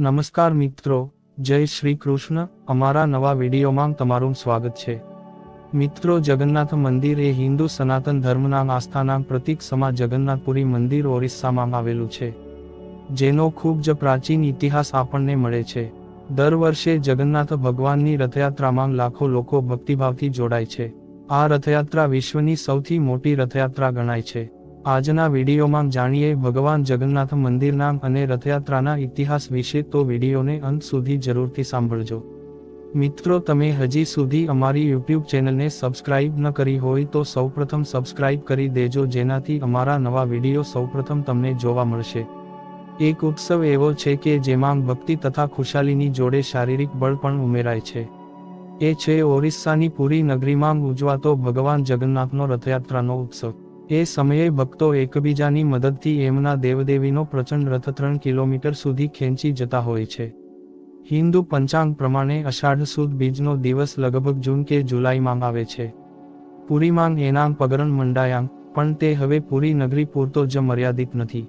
નમસ્કાર મિત્રો, જય શ્રી કૃષ્ણ. અમારા નવા વિડીયોમાં તમારું સ્વાગત છે. મિત્રો, જગન્નાથ મંદિર એ હિન્દુ સનાતન ધર્મના આસ્થાના પ્રતીક સમા જગન્નાથપુરી મંદિર ઓરિસ્સામાં આવેલું છે. જેનો ખૂબ જ પ્રાચીન ઇતિહાસ આપણને મળે છે. દર વર્ષે જગન્નાથ ભગવાનની રથયાત્રામાં લાખો લોકો ભક્તિભાવથી જોડાય છે. આ રથયાત્રા વિશ્વની સૌથી મોટી રથયાત્રા ગણાય છે. આજના વિડીયોમાં જાણીએ ભગવાન જગન્નાથ મંદિરના અને રથયાત્રાના ઇતિહાસ વિશે, તો વિડીયોને અંત સુધી જરૂરથી સાંભળજો. મિત્રો, તમે હજી સુધી અમારી યુટ્યુબ ચેનલને સબસ્ક્રાઇબ ન કરી હોય, તો સૌપ્રથમ સબસ્ક્રાઇબ કરી દેજો, જેનાથી અમારા નવા વીડિયો સૌપ્રથમ તમને જોવા મળશે. એક ઉત્સવ એવો છે કે જેમાં ભક્તિ તથા ખુશાલીની જોડે શારીરિક બળ પણ ઉમેરાય છે. એ છે ઓરિસ્સાની પૂરી નગરીમાં ઉજવાતો ભગવાન જગન્નાથનો રથયાત્રાનો ઉત્સવ. એ સમયે ભક્તો એકબીજાની મદદથી એમના દેવદેવીનો પ્રચંડ રથ ત્રણ કિલોમીટર સુધી ખેંચી જતા હોય છે. હિન્દુ પંચાંગ પ્રમાણે અષાઢ સુદ બીજનો દિવસ લગભગ જૂન કે જુલાઈમાં આવે છે. પુરીમાં એનામ પગરણ મંડાયાંગ, પણ તે હવે પૂરી નગરી પૂરતો જ મર્યાદિત નથી.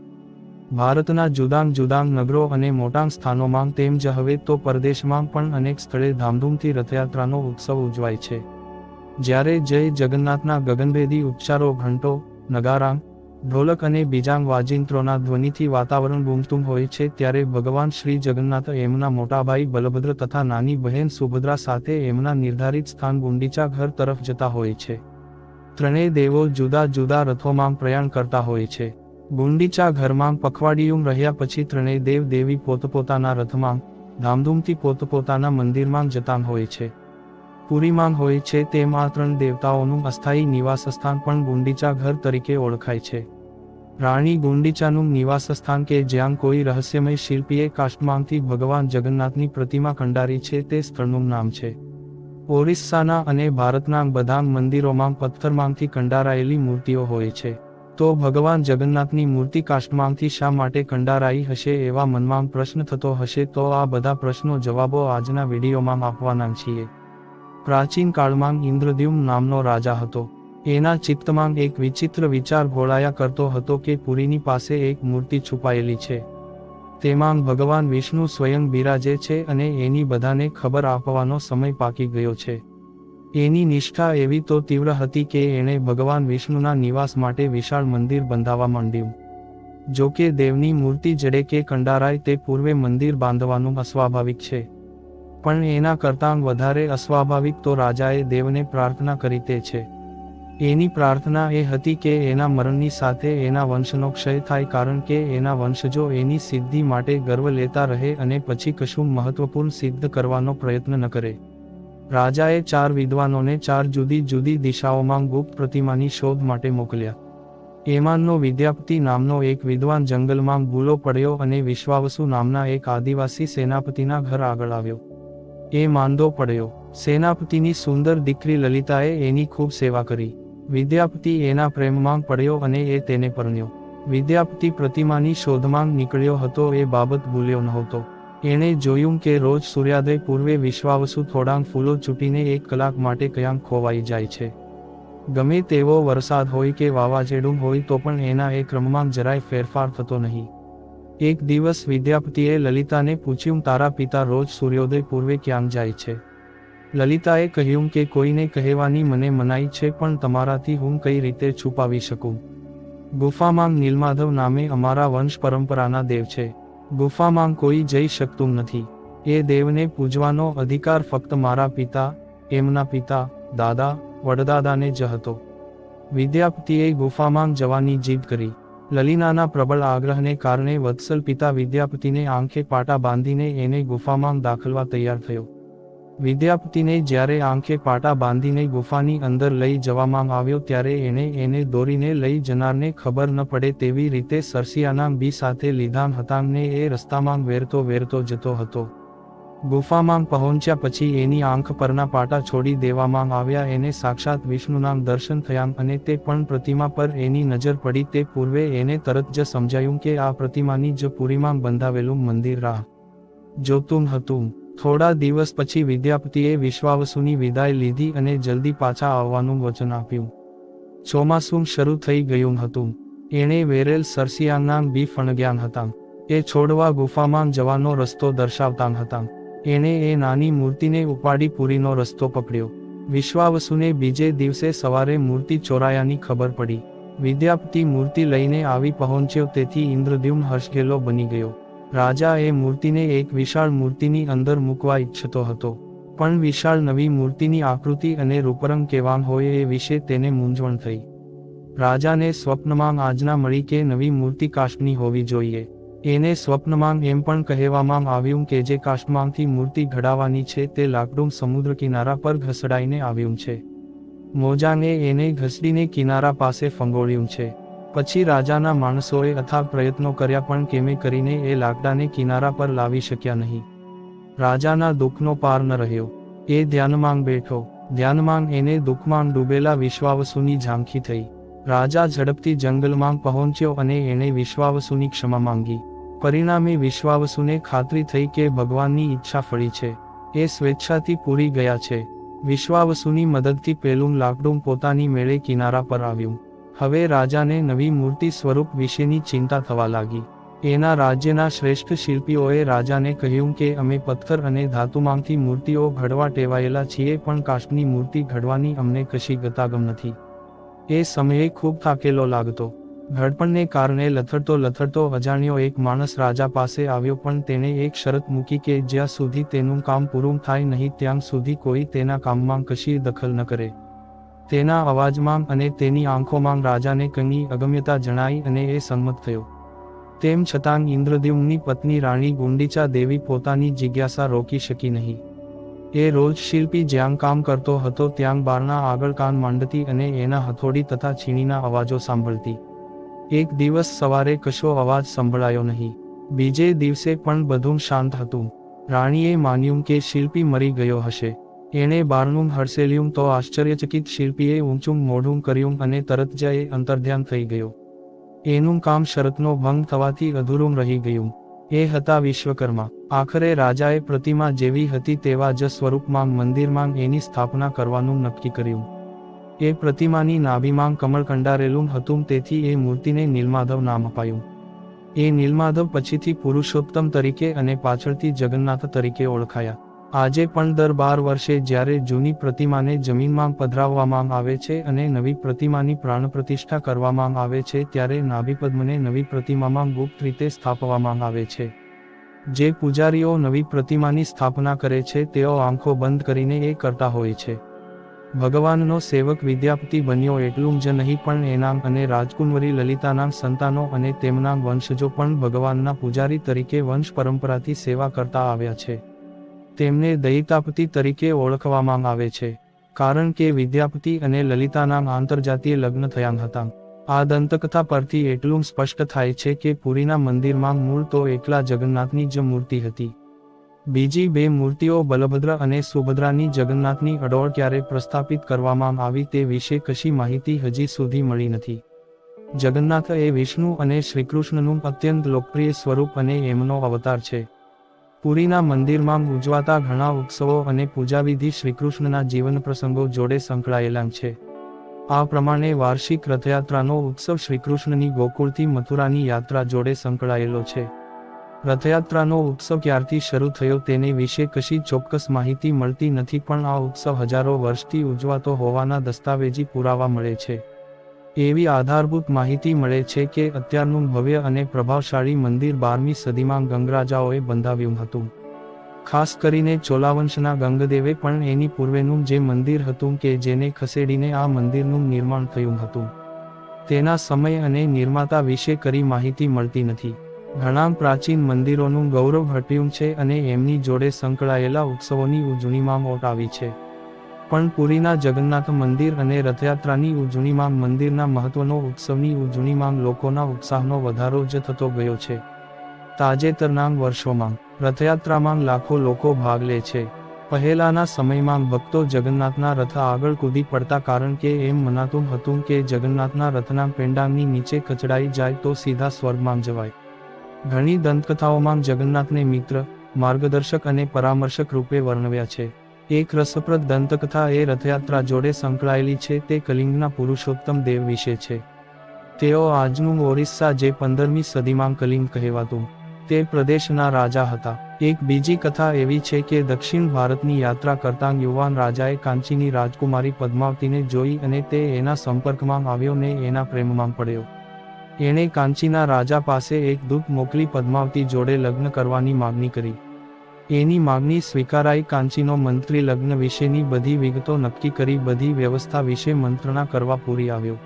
ભારતના જુદાંગ જુદાંગ નગરો અને મોટાંગ સ્થાનોમાં તેમ જ હવે તો પરદેશમાં પણ અનેક સ્થળે ધામધૂમથી રથયાત્રાનો ઉત્સવ ઉજવાય છે. જ્યારે જય જગન્નાથના ગગનભેદી ઉચ્ચારો ઘંટો, નગારાંગ, ઢોલક અને બીજાંગ વાજિંત્રોના ધ્વનિથી વાતાવરણ ગુંજતું હોય છે ત્યારે ભગવાન શ્રી જગન્નાથ એમના મોટાભાઈ બલભદ્ર તથા નાની બહેન સુભદ્રા સાથે એમના નિર્ધારિત સ્થાન ગુંડીચા ઘર તરફ જતા હોય છે. ત્રણેય દેવો જુદા જુદા રથોમાં પ્રયાણ કરતા હોય છે. ગુંડીચા ઘરમાં પખવાડિયું રહ્યા પછી ત્રણેય દેવ દેવી પોતપોતાના રથમાં, ધામધૂમથી પોતપોતાના મંદિરમાં જતા હોય છે. પુરીમાં હોય છે તેમ આ ત્રણ દેવતાઓનું અસ્થાયી નિવાસસ્થાન પણ ગુંડીચા ઘર તરીકે ઓળખાય છે. રાણી ગુંડીચાનું નિવાસસ્થાન કે જ્યાં કોઈ રહસ્યમય શિલ્પીએ કાષ્ટમાંથી ભગવાન જગન્નાથની પ્રતિમા કંડારી છે તે સ્થળનું નામ છે. ઓરિસ્સાના અને ભારતના બધા મંદિરોમાં પથ્થરમાંથી કંડારાયેલી મૂર્તિઓ હોય છે. તો ભગવાન જગન્નાથની મૂર્તિ કાષ્ટમાંથી શા માટે કંડારાઈ હશે એવા મનમાં પ્રશ્ન થતો હશે તો આ બધા પ્રશ્નો જવાબો આજના વિડીયોમાં આપવાના છીએ. પ્રાચીન કાળમાં ઇન્દ્રદ્યુમ નામનો રાજા હતો. એના ચિત્તમાં એક વિચિત્ર વિચાર ઘોળાયા કરતો હતો કે પુરીની પાસે એક મૂર્તિ છુપાયેલી છે. તેમાં ભગવાન વિષ્ણુ સ્વયં બિરાજે છે અને એની બધાને ખબર આપવાનો સમય પાકી ગયો છે. એની નિષ્ઠા એવી તો તીવ્ર હતી કે એણે ભગવાન વિષ્ણુના નિવાસ માટે વિશાળ મંદિર બંધાવવા માંડ્યું. જો કે દેવની મૂર્તિ જડે કે કંડારાય તે પૂર્વે મંદિર બાંધવાનું અસ્વાભાવિક છે. પણ એના કરતાં વધારે અસ્વાભાવિક તો રાજાએ દેવને પ્રાર્થના કરી તે છે. એની પ્રાર્થના એ હતી કે એના મરણની સાથે એના વંશનો ક્ષય થાય કારણ કે એના વંશજો એની સિદ્ધિ માટે ગર્વ લેતા રહે અને પછી કશું મહત્વપૂર્ણ સિદ્ધ કરવાનો પ્રયત્ન ન કરે. રાજાએ ચાર વિદ્વાનોને ચાર જુદી જુદી દિશાઓમાં ગુપ્ત પ્રતિમાની શોધ માટે મોકલ્યા. એમાંનો વિદ્યાપતિ નામનો એક વિદ્વાન જંગલમાં ભૂલો પડ્યો અને વિશ્વાવસુ નામના એક આદિવાસી સેનાપતિના ઘર આગળ આવ્યો. એ માંદો પડ્યો. સેનાપતિની સુંદર દીકરી લલિતાએ એની ખૂબ સેવા કરી. વિદ્યાપતિ એના પ્રેમમાં પડ્યો અને એ તેને પરણ્યો. વિદ્યાપતિ પ્રતિમાની શોધમાં નીકળ્યો હતો એ બાબત ભૂલ્યો નહોતો. એણે જોયું કે રોજ સૂર્યોદય પૂર્વે વિશ્વાવસુ થોડાંક ફૂલો ચૂંટીને એક કલાક માટે ક્યાંક ખોવાઈ જાય છે. ગમે તેવો વરસાદ હોય કે વાવાઝેડું હોય તો પણ એના એ ક્રમમાં જરાય ફેરફાર થતો નહીં. એક દિવસ વિદ્યાપતિએ લલિતાને પૂછ્યું, તારા પિતા રોજ સૂર્યોદય પૂર્વે ક્યાં જાય છે? લલિતાએ કહ્યું કે, કોઈને કહેવાની મને મનાઈ છે, પણ તમારાથી હું કઈ રીતે છુપાવી શકું? ગુફામાં નીલમાધવ નામે અમારા વંશ પરંપરાના દેવ છે. ગુફામાં કોઈ જઈ શકતું નથી. એ દેવને પૂજવાનો અધિકાર ફક્ત મારા પિતા, એમના પિતા, દાદા, વડદાદાને જ હતો. વિદ્યાપતિએ ગુફામાં જવાની જીદ કરી. લલિનાના પ્રબળ આગ્રહને કારણે વત્સલ પિતા વિદ્યાપતિને આંખે પાટા બાંધીને એને ગુફામાં દાખલવા તૈયાર થયો. વિદ્યાપતિને જ્યારે આંખે પાટા બાંધીને ગુફાની અંદર લઈ જવામાં આવ્યો ત્યારે એણે એને દોરીને લઈ જનારને ખબર ન પડે તેવી રીતે સરસિયાના બી સાથે લીધાન હતાંગને એ રસ્તામાં વેરતો વેરતો જતો હતો. ગુફામાં પહોંચ્યા પછી એની આંખ પરના પાટા છોડી દેવામાં આવ્યા. એને સાક્ષાત વિષ્ણુનામ દર્શન થયા અને તે પણ પ્રતિમા પર એની નજર પડી. તે પૂર્વે એને તરત જ સમજાયું કે આ પ્રતિમાની જ પુરીમાં બંધાવેલું મંદિર રાહ જોતું હતું. થોડા દિવસ પછી વિદ્યાપતિએ વિશ્વાવસુની વિદાય લીધી અને જલ્દી પાછા આવવાનું વચન આપ્યું. ચોમાસું શરૂ થઈ ગયું હતું. એણે વેરેલ સરસિયાના બી ફણગ્યાન હતા. એ છોડવા ગુફામાં જવાનો રસ્તો દર્શાવતા હતા. એણે એ નાની મૂર્તિને ઉપાડી પુરીનો રસ્તો પકડ્યો. વિશ્વાવસુને બીજે દિવસે સવારે મૂર્તિ ચોરાયાની ખબર પડી. વિદ્યાપતિ મૂર્તિ લઈને આવી પહોંચ્યો તેથી ઇન્દ્રદ્યુમ હર્ષગેલો બની ગયો. રાજા એ મૂર્તિને એક વિશાળ મૂર્તિની અંદર મૂકવા ઈચ્છતો હતો. પણ વિશાળ નવી મૂર્તિની આકૃતિ અને રૂપરંગ કેવામ હોય એ વિશે તેને મૂંઝવણ થઈ. રાજાને સ્વપ્નમાં આજના મળી કે નવી મૂર્તિ કાષ્ટની હોવી જોઈએ. એને સ્વપ્નમાં એમ પણ કહેવામાં આવ્યું કે જે કાષ્ટમાંથી મૂર્તિ ઘડાવાની છે તે લાકડું સમુદ્ર કિનારા પર ઘસડાઈને આવ્યું છે. મોજાને એને ઘસડીને કિનારા પાસે ફંગોળ્યું છે. પછી રાજાના માણસોએ અથાગ પ્રયત્નો કર્યા પણ કેમે કરીને એ લાકડાને કિનારા પર લાવી શક્યા નહીં. રાજાના દુઃખનો પાર ન રહ્યો. એ ધ્યાનમાં બેઠો. ધ્યાનમાં એને દુઃખમાં ડૂબેલા વિશ્વાવસુની ઝાંખી થઈ. રાજા ઝડપથી જંગલમાં પહોંચ્યો અને એણે વિશ્વાવસુની ક્ષમા માંગી. પરિણામે વિશ્વાવસુને ખાતરી થઈ કે ભગવાનની ઈચ્છા ફળી છે. એ સ્વેચ્છાથી પૂરી ગયા છે. વિશ્વાવસુની મદદથી પેલું લાકડું પોતાની મેળે કિનારા પર આવ્યું. હવે રાજાને નવી મૂર્તિ સ્વરૂપ વિશેની ચિંતા થવા લાગી. એના રાજ્યના શ્રેષ્ઠ શિલ્પીઓએ રાજાને કહ્યું કે અમે પથ્થર અને ધાતુમાંથી મૂર્તિઓ ઘડવા ટેવાયેલા છીએ પણ કાષ્ટની મૂર્તિ ઘડવાની અમને કશી ગતાગમ નથી. એ સમયે ખૂબ થાકેલો લાગતો. ઘડપણને કારણે લથડતો લથડતો અજાણ્યો એક માણસ રાજા પાસે આવ્યો પણ તેણે એક શરત મૂકી કે જ્યાં સુધી તેનું કામ પૂરું થાય નહીં ત્યાં સુધી કોઈ તેના કામમાં કશી દખલ ન કરે. તેના અવાજમાં અને તેની આંખોમાં રાજાને કંઈ અગમ્યતા જણાઈ અને એ સંમત થયો. તેમ છતાં ઇન્દ્રદેવની પત્ની રાણી ગુંડીચા દેવી પોતાની જિજ્ઞાસા રોકી શકી નહીં. એ રોજ શિલ્પી જ્યાં કામ કરતો હતો ત્યાં બારના આગળ કાન માંડતી અને એના હથોડી તથા છીણીના અવાજો સાંભળતી. એક દિવસ સવારે કશો અવાજ સંભળાયો નહીં. બીજે દિવસે પણ બધું શાંત હતું. રાણીએ માન્યું કે શિલ્પી મરી ગયો હશે. એણે બારનું હડસેલ્યું તો આશ્ચર્યચકિત શિલ્પીએ ઊંચું મોઢું કર્યું અને તરત જ એ અંતર્ધ્યાન થઈ ગયો. એનું કામ શરતનો ભંગ થવાથી અધૂરું રહી ગયું. એ હતા વિશ્વકર્મા. આખરે રાજાએ પ્રતિમા જેવી હતી તેવા જ સ્વરૂપમાં મંદિરમાં એની સ્થાપના કરવાનું નક્કી કર્યું. એ પ્રતિમાની નાભીમાં કમળ કંડારેલું હતું તેથી એ મૂર્તિને નીલમાધવ નામ અપાયું. એ નીલમાધવ પછીથી પુરુષોત્તમ તરીકે અને પાછળથી જગન્નાથ તરીકે ઓળખાયા. આજે પણ દર બાર વર્ષે જ્યારે જૂની પ્રતિમાને જમીનમાં પધરાવવામાં આવે છે અને નવી પ્રતિમાની પ્રાણ પ્રતિષ્ઠા કરવામાં આવે છે ત્યારે નાભિપદ્મને નવી પ્રતિમામાં ગુપ્ત રીતે સ્થાપવામાં આવે છે. જે પૂજારીઓ નવી પ્રતિમાની સ્થાપના કરે છે, તેઓ આંખો બંધ કરીને એ કરતા હોય છે. ભગવાનનો સેવક વિદ્યાપતિ બન્યો એટલું જ નહીં પણ એના અને રાજકુંવરી લલિતાના સંતાનો અને તેમના વંશજો પણ ભગવાનના પૂજારી તરીકે વંશ પરંપરાથી સેવા કરતા આવ્યા છે. તેમને દયિતાપતિ તરીકે ઓળખવામાં આવે છે. કારણ કે વિદ્યાપતિ અને લલિતાના આંતરજાતીય લગ્ન થયા હતા. આ દંતકથા પરથી એટલું સ્પષ્ટ થાય છે કે પુરીના મંદિરમાં મૂળ તો એકલા જગન્નાથની જ મૂર્તિ હતી. બીજી બે મૂર્તિઓ બલભદ્ર અને સુભદ્રાની જગન્નાથની અડોળ ક્યારે પ્રસ્થાપિત કરવામાં આવી તે વિશે કશી માહિતી હજી સુધી મળી નથી. જગન્નાથ એ વિષ્ણુ અને શ્રીકૃષ્ણનું અત્યંત લોકપ્રિય સ્વરૂપ અને એમનો અવતાર છે. પુરીના મંદિરમાં ઉજવાતા ઘણા ઉત્સવો અને પૂજાવિધિ શ્રીકૃષ્ણના જીવન પ્રસંગો જોડે સંકળાયેલા છે. આ પ્રમાણે વાર્ષિક રથયાત્રાનો ઉત્સવ શ્રીકૃષ્ણની ગોકુળથી મથુરાની યાત્રા જોડે સંકળાયેલો છે. રથયાત્રાનો ઉત્સવ ક્યારથી શરૂ થયો તેને વિશે કશી ચોક્કસ માહિતી મળતી નથી પણ આ ઉત્સવ હજારો વર્ષથી ઉજવાતો હોવાના દસ્તાવેજી પુરાવા મળે છે. એવી આધારભૂત માહિતી મળે છે કે અત્યારનું ભવ્ય અને પ્રભાવશાળી મંદિર બારમી સદીમાં ગંગરાજાઓએ બંધાવ્યું હતું. ખાસ કરીને ચોલાવંશના ગંગદેવે પણ એની પૂર્વેનું જે મંદિર હતું કે જેને ખસેડીને આ મંદિરનું નિર્માણ થયું હતું. તેના સમય અને નિર્માતા વિશે કરી માહિતી મળતી નથી. ઘણા પ્રાચીન મંદિરોનું ગૌરવ હટ્યું છે અને એમની જોડે સંકળાયેલા ઉત્સવોની ઉજવણીમાં મોટ આવી છે. પણ પુરીના જગન્નાથ મંદિર અને રથયાત્રાની ઉજવણીમાં મંદિરના મહત્વનો ઉત્સવની ઉજવણીમાં લોકોના ઉત્સાહનો વધારો જ થતો ગયો છે. તાજેતરના વર્ષોમાં રથયાત્રામાં લાખો લોકો ભાગ લે છે. પહેલાના સમયમાં ભક્તો જગન્નાથના રથ આગળ કૂદી પડતા કારણ કે એમ મનાતું હતું કે જગન્નાથના રથના પેંડાંગની નીચે કચડાઈ જાય તો સીધા સ્વર્ગમાં જવાય. ઘણી દંતકથાઓમાં જગન્નાથને મિત્ર, માર્ગદર્શક અને પરામર્શક રૂપે વર્ણવ્યા છે. એક રસપ્રદ દંતકથા એ રથયાત્રા જોડે સંકળાયેલી છે તે કલિંગના પુરુષોત્તમ દેવ વિશે છે. તેઓ આજનું ઓરિસ્સા જે પંદરમી સદીમાં કલિંગ કહેવાતું. તે પ્રદેશના રાજા હતા. એક બીજી કથા એવી છે કે દક્ષિણ ભારતની યાત્રા કરતા યુવાન રાજાએ કાંચીની રાજકુમારી પદ્માવતીને જોઈ અને તે એના સંપર્કમાં આવ્યો ને એના પ્રેમમાં પડ્યો. એણે કાંચીના રાજા પાસે એક દૂત મોકલી પદ્માવતી જોડે લગ્ન કરવાની માગણી કરી. એની માગણી સ્વીકારાઈ કાંચીનો મંત્રી લગ્ન વિશેની બધી વિગતો નક્કી કરી બધી વ્યવસ્થા વિશે મંત્રણા કરવા પૂરી આવ્યો.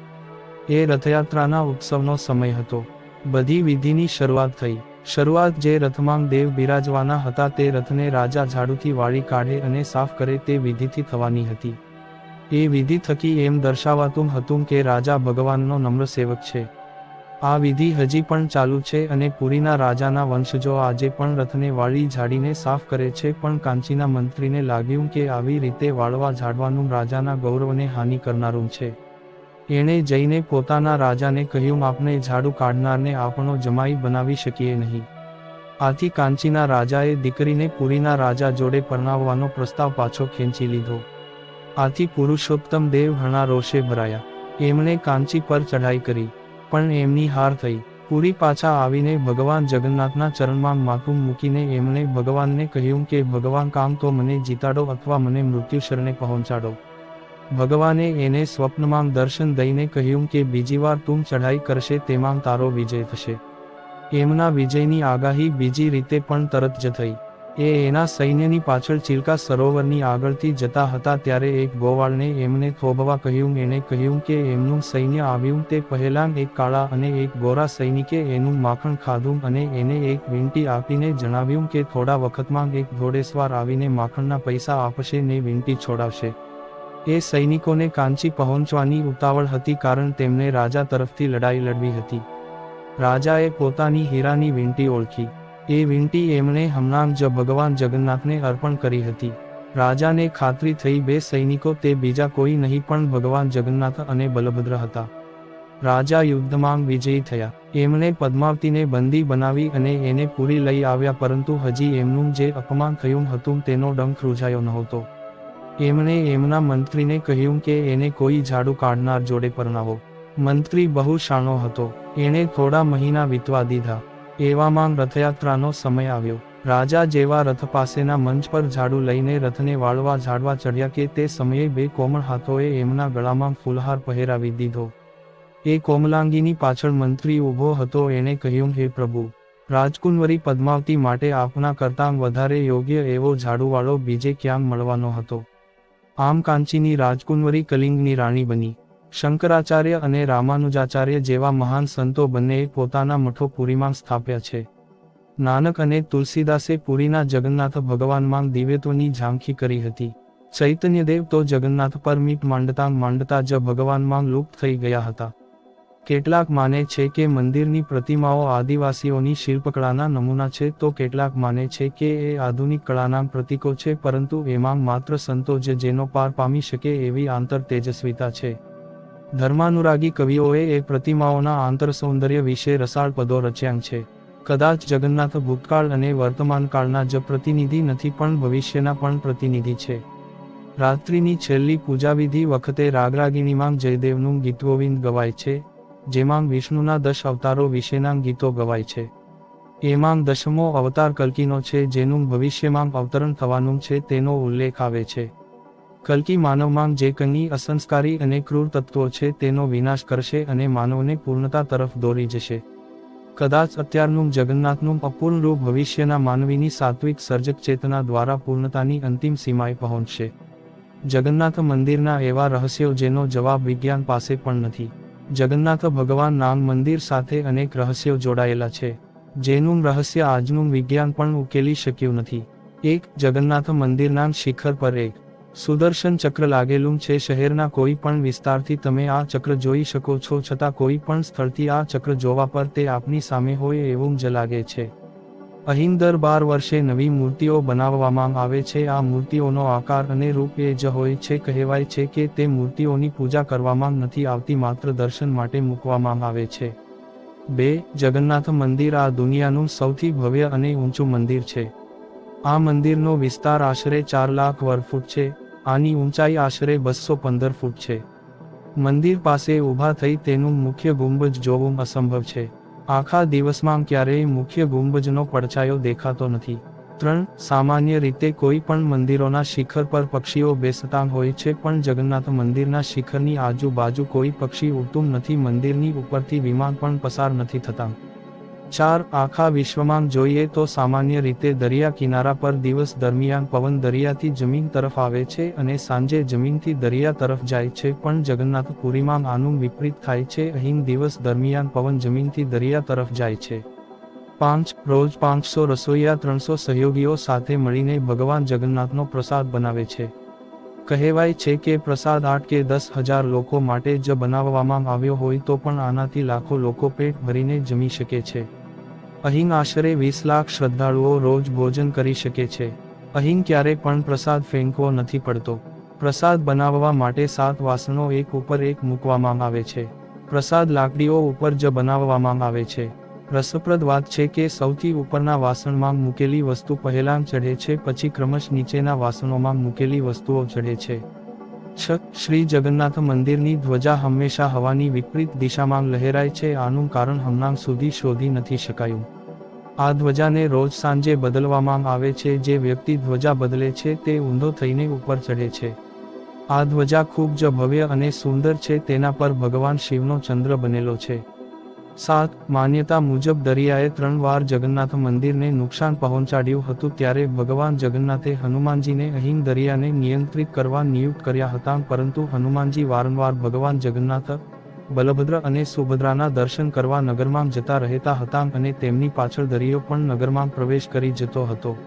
એ રથયાત્રાના ઉત્સવનો સમય હતો. બધી વિધિની શરૂઆત થઈ. શરૂઆત જે રથમાં દેવ બિરાજવાના હતા તે રથને રાજા ઝાડુથી વાળી કાઢે અને સાફ કરે તે વિધિથી થવાની હતી. એ વિધિ થકી એમ દર્શાવાતું હતું કે રાજા ભગવાનનો નમ્ર સેવક છે. આ વિધિ હજી પણ ચાલુ છે અને પુરીના રાજાના વંશજો આજે પણ રથને વાળી ઝાડીને સાફ કરે છે પણ કાંચીના મંત્રીને લાગ્યું કે આવી રીતે વાળવા ઝાડવાનું રાજાના ગૌરવને હાનિ કરનારું છે. એણે જઈને પોતાના રાજાને કહ્યું આપણે ઝાડુ કાઢનારને આપણો જમાઈ બનાવી શકીએ નહીં. આથી કાંચીના રાજાએ દીકરીને પુરીના રાજા જોડે પરણાવવાનો પ્રસ્તાવ પાછો ખેંચી લીધો. આથી પુરુષોત્તમ દેવ ઘણા રોષે ભરાયા. એમણે કાંચી પર ચઢાઈ કરી, પણ એમની હાર થઈ. પુરી પાછા આવીને ભગવાન જગન્નાથના ચરણમાં માથું મૂકીને એમણે ભગવાનને કહ્યું કે, ભગવાન, કામ તો મને જીતાડો અથવા મને મૃત્યુ શરણે પહોંચાડો. ભગવાને એને સ્વપ્નમાં દર્શન દઈને કહ્યું કે બીજી વાર તું ચઢાઈ કરશે તેમાં તારો વિજય થશે. એમના વિજયની આગાહી બીજી રીતે પણ તરત જ થઈ. એ એના સૈન્યની પાછળ ચિલ્કા સરોવરની આગળથી જતા હતા ત્યારે એક ગોવાળને એમને થોભવા કહ્યું, એણે કહ્યું કે એમનું સૈન્ય આવ્યું તે પહેલાં એક કાળા અને એક ગોરા સૈનિકે એનું માખણ ખાધું અને એને એક વીંટી આપીને જણાવ્યું કે થોડા વખતમાં એક ઘોડેસવાર આવીને માખણના પૈસા આપશે ને વીંટી છોડાવશે. એ સૈનિકોને કાંચી પહોંચવાની ઉતાવળ હતી કારણ તેમને રાજા તરફથી લડાઈ લડવી હતી. રાજાએ પોતાની હીરાની વીંટી ઓળખી. એ વીંટી એમણે હમણાં જ ભગવાન જગન્નાથને અર્પણ કરી હતી. રાજાને ખાતરી થઈ બે સૈનિકો તે બીજા કોઈ નહીં પણ ભગવાન જગન્નાથ અને બલભદ્ર હતા. રાજા યુદ્ધમાં વિજયી થયા. એમણે પદ્માવતીને બંદી બનાવી અને એને પૂરી લઈ આવ્યા પરંતુ હજી એમનું જે અપમાન થયું હતું તેનો ડંખ રૂઝાયો નહોતો. એમણે એમના મંત્રીને કહ્યું કે એને કોઈ ઝાડુ કાઢનાર જોડે પરણાવો મંત્રી બહુ શાણો હતો. એણે થોડા મહિના વીતવા દીધા. એવામાં રથયાત્રાનો સમય આવ્યો. રાજા જેવા રથ પાસેના મંચ પર ઝાડુ લઈને રથને વાળવા ઝાડવા ચડ્યા કે તે સમયે બે કોમળ હાથોએ એમના ગળામાં ફૂલહાર પહેરાવી દીધો. એ કોમલાંગીની પાછળ મંત્રી ઊભો હતો. એણે કહ્યું, હે પ્રભુ, રાજકુંવરી પદ્માવતી માટે આપના કરતાં વધારે યોગ્ય એવો ઝાડુવાળો બીજે ક્યાંક મળવાનો હતો. આમ કાંચીની રાજકુંવરી કલિંગની રાણી બની. શંકરાચાર્ય અને રામાનુજાચાર્ય જેવા મહાન સંતો બંનેએ પોતાના મઠો પુરીમાં સ્થાપ્યા છે. નાનક અને તુલસીદાસે પુરીના જગન્નાથ ભગવાનમાં દિવ્યત્વની ઝાંખી કરી હતી. ચૈતન્યદેવ તો જગન્નાથ પર મીટ માંડતા માંડતા જ ભગવાનમાં લુપ્ત થઈ ગયા હતા. કેટલાક માને છે કે મંદિરની પ્રતિમાઓ આદિવાસીઓની શિલ્પકળાના નમૂના છે, તો કેટલાક માને છે કે એ આધુનિક કળાના પ્રતીકો છે, પરંતુ એમાં માત્ર સંતો જ જેનો પાર પામી શકે એવી આંતર તેજસ્વીતા છે. ધર્માનુરાગી કવિઓએ એ પ્રતિમાઓના આંતર સૌંદર્ય વિશે રસાળ પદો રચ્યા છે. કદાચ જગન્નાથ ભૂતકાળ અને વર્તમાનકાળના જ પ્રતિનિધિ નથી, પણ ભવિષ્યના પણ પ્રતિનિધિ છે. રાત્રિની છેલ્લી પૂજાવિધિ વખતે રાગરાગિણીમાં જયદેવનું ગીતગોવિંદ ગવાય છે. જેમાં વિષ્ણુના દશ અવતારો વિશેના ગીતો ગવાય છે. એમાં દશમો અવતાર કલ્કીનો છે, જેનું ભવિષ્યમાં અવતરણ થવાનું છે, તેનો ઉલ્લેખ આવે છે. કલ્કી માનવમાં જે કંઈ અસંસ્કારી અને ક્રૂર તત્વો છે, તેનો વિનાશ કરશે અને માનવને પૂર્ણતા તરફ દોરી જશે. કદાચ અત્યારનું જગન્નાથનું અપૂર્ણ રૂપ ભવિષ્યના માનવીની સાત્વિક સર્જક ચેતના દ્વારા પૂર્ણતાની અંતિમ સીમાએ પહોંચશે. જગન્નાથ મંદિરના એવા રહસ્યો જેનો જવાબ વિજ્ઞાન પાસે પણ નથી. જગન્નાથ ભગવાન નામ મંદિર સાથે અનેક રહસ્યો જોડાયેલા છે. જેનું રહસ્ય આજનું વિજ્ઞાન પણ ઉકેલી શક્યું નથી. એક, જગન્નાથ મંદિરના શિખર પર એક સુદર્શન ચક્ર લાગેલું છે. શહેરના કોઈ પણ વિસ્તારથી તમે આ ચક્ર જોઈ શકો છો. છતાં કોઈ પણ સ્થળથી આ ચક્ર જોવા પર તે આપની સામે હોય એવું જ લાગે છે. અહીં દર બાર વર્ષે નવી મૂર્તિઓ બનાવવામાં આવે છે. આ મૂર્તિઓનો આકાર અને રૂપ એ જ હોય છે. કહેવાય છે કે તે મૂર્તિઓની પૂજા કરવામાં નથી આવતી, માત્ર દર્શન માટે મૂકવામાં આવે છે. બે, જગન્નાથ મંદિર આ દુનિયાનું સૌથી ભવ્ય અને ઊંચું મંદિર છે. આ મંદિરનો વિસ્તાર આશરે ચાર લાખ વર્ગ ફૂટ છે. આની ઊંચાઈ આશરે બસો પંદર ફૂટ છે. મંદિર પાસે ઊભા થઈ તેનું મુખ્ય ગુંબજ જોવું અસંભવ છે. આખા દિવસમાં ક્યારેય મુખ્ય ગુંબજનો પડછાયો દેખાતો નથી. ત્રણ, સામાન્ય રીતે કોઈ પણ મંદિરોના શિખર પર પક્ષીઓ બેસતા હોય છે પણ જગન્નાથ મંદિરના શિખરની આજુબાજુ કોઈ પક્ષી ઉડતું નથી, મંદિરની ઉપરથી વિમાન પણ પસાર નથી થતા. ચાર આખા વિશ્વમાં જોઈએ તો સામાન્ય રીતે દરિયા કિનારા પર દિવસ દરમિયાન પવન દરિયાથી જમીન તરફ આવે છે અને સાંજે જમીનથી દરિયા તરફ જાય છે, પણ જગન્નાથ પુરીમાં આનું વિપરીત થાય છે, અહીં દિવસ દરમિયાન પવન જમીનથી દરિયા તરફ જાય છે. પાંચ, રોજ પાંચસો રસોઈયા ત્રણસો સહયોગીઓ સાથે મળીને ભગવાન જગન્નાથનો પ્રસાદ બનાવે છે. કહેવાય છે કે પ્રસાદ આઠ કે દસ હજાર લોકો માટે જ બનાવવામાં આવ્યો હોય તો પણ આનાથી લાખો લોકો પેટ ભરીને જમી શકે છે. અહીં આશરે વીસ લાખ શ્રદ્ધાળુઓ રોજ ભોજન કરી શકે છે. અહીં ક્યારે પણ પ્રસાદ ફેંકવો નથી પડતો. પ્રસાદ બનાવવા માટે સાત વાસણો એક ઉપર એક મૂકવામાં આવે છે. પ્રસાદ લાકડીઓ ઉપર જ બનાવવામાં આવે છે. રસપ્રદ વાત છે કે સૌથી ઉપરના વાસણમાં મૂકેલી વસ્તુ પહેલાં ચઢે છે, પછી ક્રમશ નીચેના વાસણોમાં મૂકેલી વસ્તુઓ ચઢે છે. છ શ્રી જગન્નાથ મંદિરની ધ્વજા હંમેશા હવાની વિપરીત દિશામાં લહેરાય છે. આનું કારણ હમણાં સુધી શોધી નથી શકાયું. આ ધ્વજાને રોજ સાંજે બદલવામાં આવે છે. જે વ્યક્તિ ધ્વજા બદલે છે તે ઊંધો થઈને ઉપર ચઢે છે. આ ધ્વજા ખૂબ જ ભવ્ય અને સુંદર છે. તેના પર ભગવાન શિવનો ચંદ્ર બનેલો છે. સાત માન્યતા મુજબ દરિયાએ ત્રણ વાર જગન્નાથ મંદિરને નુકસાન પહોંચાડ્યું હતું ત્યારે ભગવાન જગન્નાથે હનુમાનજીને અહીં દરિયાને નિયંત્રિત કરવા નિયુક્ત કર્યા હતા પરંતુ હનુમાનજી વારંવાર ભગવાન જગન્નાથ, બલભદ્ર અને સુભદ્રાના દર્શન કરવા નગરમાં જતા રહેતા હતા અને તેમની પાછળ દરિયો પણ નગરમાં પ્રવેશ કરી જતો હતો.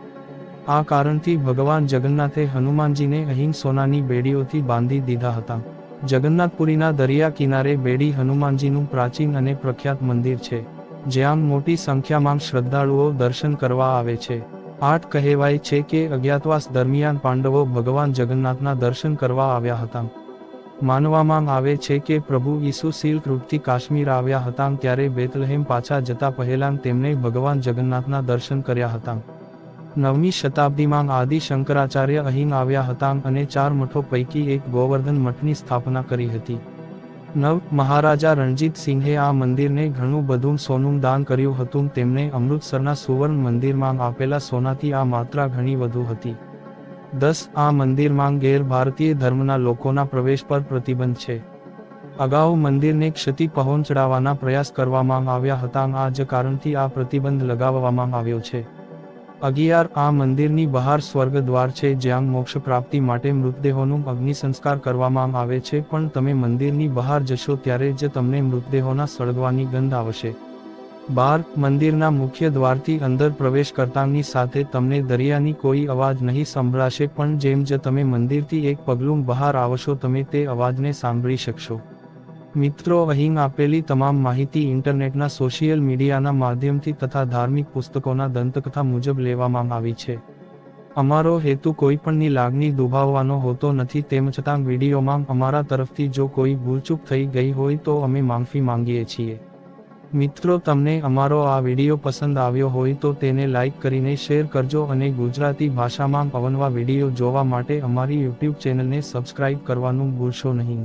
આ કારણથી ભગવાન જગન્નાથે હનુમાનજીને અહીં સોનાની બેડીઓથી બાંધી દીધા હતા. જગન્નાથપુરીના દરિયા કિનારે બેડી હનુમાનજીનું પ્રાચીન અને પ્રખ્યાત મંદિર છે, જ્યાં મોટી સંખ્યામાં શ્રદ્ધાળુઓ દર્શન કરવા આવે છે. આઠ કહેવાય છે કે અજ્ઞાતવાસ દરમિયાન પાંડવો ભગવાન જગન્નાથના દર્શન કરવા આવ્યા હતા. માનવામાં આવે છે કે પ્રભુ ઈસુ સિલ્ક રૂટથી કાશ્મીર આવ્યા હતા ત્યારે બેતલહેમ પાછા જતા પહેલાં તેમણે ભગવાન જગન્નાથના દર્શન કર્યા હતા. નવમી શતાબ્દીમાં આદિ શંકરાચાર્ય અહીં આવ્યા હતા અને ચાર મઠો પૈકી એક ગોવર્ધન મઠની સ્થાપના કરી હતી. નવ, મહારાજા રણજીત સિંહે આ મંદિરને ઘણું બધું સોનું દાન કર્યું હતું. તેમણે અમૃતસરના સુવર્ણ મંદિરમાં આપેલા સોનાથી આ માત્રા ઘણી વધુ હતી. દસ, આ મંદિરમાં ગેર ભારતીય ધર્મના લોકોના પ્રવેશ પર પ્રતિબંધ છે. અગાઉ મંદિરને ક્ષતિ પહોંચાડવાના પ્રયાસ કરવામાં આવ્યા હતા. આ જ કારણથી આ પ્રતિબંધ લગાવવામાં આવ્યો છે. અગિયાર, આ મંદિરની બહાર સ્વર્ગ દ્વાર છે જ્યાં મોક્ષ પ્રાપ્તિ માટે મૃતદેહોનું અગ્નિ સંસ્કાર કરવામાં આવે છે, પણ તમે મંદિરની બહાર જશો ત્યારે જ તમને મૃતદેહોના સળગવાની ગંધ આવશે. બાર, મંદિરના મુખ્ય દ્વારથી અંદર પ્રવેશ કરતાની સાથે તમને દરિયાની કોઈ અવાજ નહીં સંભળાશે, પણ જેમ જ તમે મંદિરથી એક પગલું બહાર આવશો તમે તે અવાજને સાંભળી શકશો. મિત્રો, અહીં આપેલી તમામ માહિતી ઇન્ટરનેટના સોશિયલ મીડિયાના માધ્યમથી તથા ધાર્મિક પુસ્તકોના દંતકથા મુજબ લેવામાં આવી છે. અમારો હેતુ કોઈપણની લાગણી દુભાવવાનો હોતો નથી, તેમ છતાં વિડીયોમાં અમારા તરફથી જો કોઈ ભૂલચૂક થઈ ગઈ હોય તો અમે માફી માંગીએ છીએ. મિત્રો, તમને અમારો આ વીડિયો પસંદ આવ્યો હોય તો તેને લાઈક કરીને શેર કરજો અને ગુજરાતી ભાષામાં અવનવા વીડિયો જોવા માટે અમારી યુટ્યુબ ચેનલને સબસ્ક્રાઇબ કરવાનું ભૂલશો નહીં.